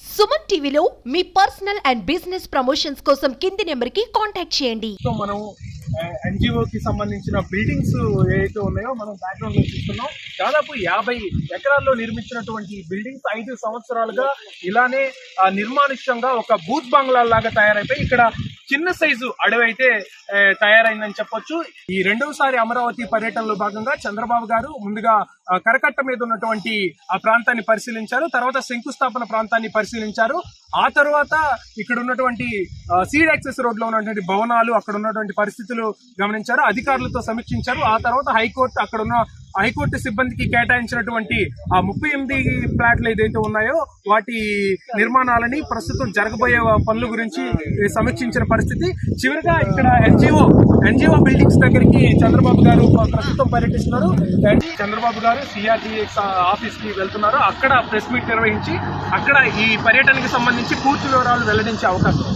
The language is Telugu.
సుమన్ టీవీలో మీ పర్సనల్ అండ్ బిజినెస్ ప్రమోషన్స్ కోసం కింది నెంబర్కి కాంటాక్ట్ చేయండి. సో మనం ఎన్జిఓ కి సంబంధించిన బిల్డింగ్స్ ఏవైతే ఉన్నాయో మనం బ్యాక్గ్రౌండ్లో చూస్తున్నాం. దాదాపు యాభై ఎకరాల్లో నిర్మించినటువంటి బిల్డింగ్స్ ఐదు సంవత్సరాలుగా ఇలానే నిర్మానుష్యంగా ఒక బూత్ బంగ్లా లాగా తయారైపోయి ఇక్కడ చిన్న సైజు అడవి అయితే తయారైందని చెప్పొచ్చు. ఈ రెండవసారి అమరావతి పర్యటనలో భాగంగా చంద్రబాబు గారు ముందుగా కరకట్ట మీద ఉన్నటువంటి ఆ ప్రాంతాన్ని పరిశీలించారు. తర్వాత శంకుస్థాపన ప్రాంతాన్ని పరిశీలించారు. ఆ తర్వాత ఇక్కడ ఉన్నటువంటి సీడ్ యాక్సెస్ రోడ్లో ఉన్నటువంటి భవనాలు అక్కడ ఉన్నటువంటి పరిస్థితులు గమనించారు. అధికారులతో సమీక్షించారు. ఆ తర్వాత హైకోర్టు అక్కడ ఉన్న హైకోర్టు సిబ్బందికి కేటాయించినటువంటి ఆ ముప్పై ఎనిమిది ఫ్లాట్లు ఏదైతే ఉన్నాయో వాటి నిర్మాణాలని ప్రస్తుతం జరగబోయే పనుల గురించి సమీక్షించిన పరిస్థితి. చివరిగా ఇక్కడ ఎన్జిఓ ఎన్జిఓ బిల్డింగ్స్ దగ్గరికి చంద్రబాబు గారు ప్రస్తుతం పర్యటిస్తున్నారు. చంద్రబాబు గారు సిఆర్టీఎక్స్ ఆఫీస్కి వెళ్తున్నారు. అక్కడ ప్రెస్ మీట్ నిర్వహించి అక్కడ ఈ పర్యటనకి సంబంధించి పూర్తి వివరాలు వెల్లడించే అవకాశం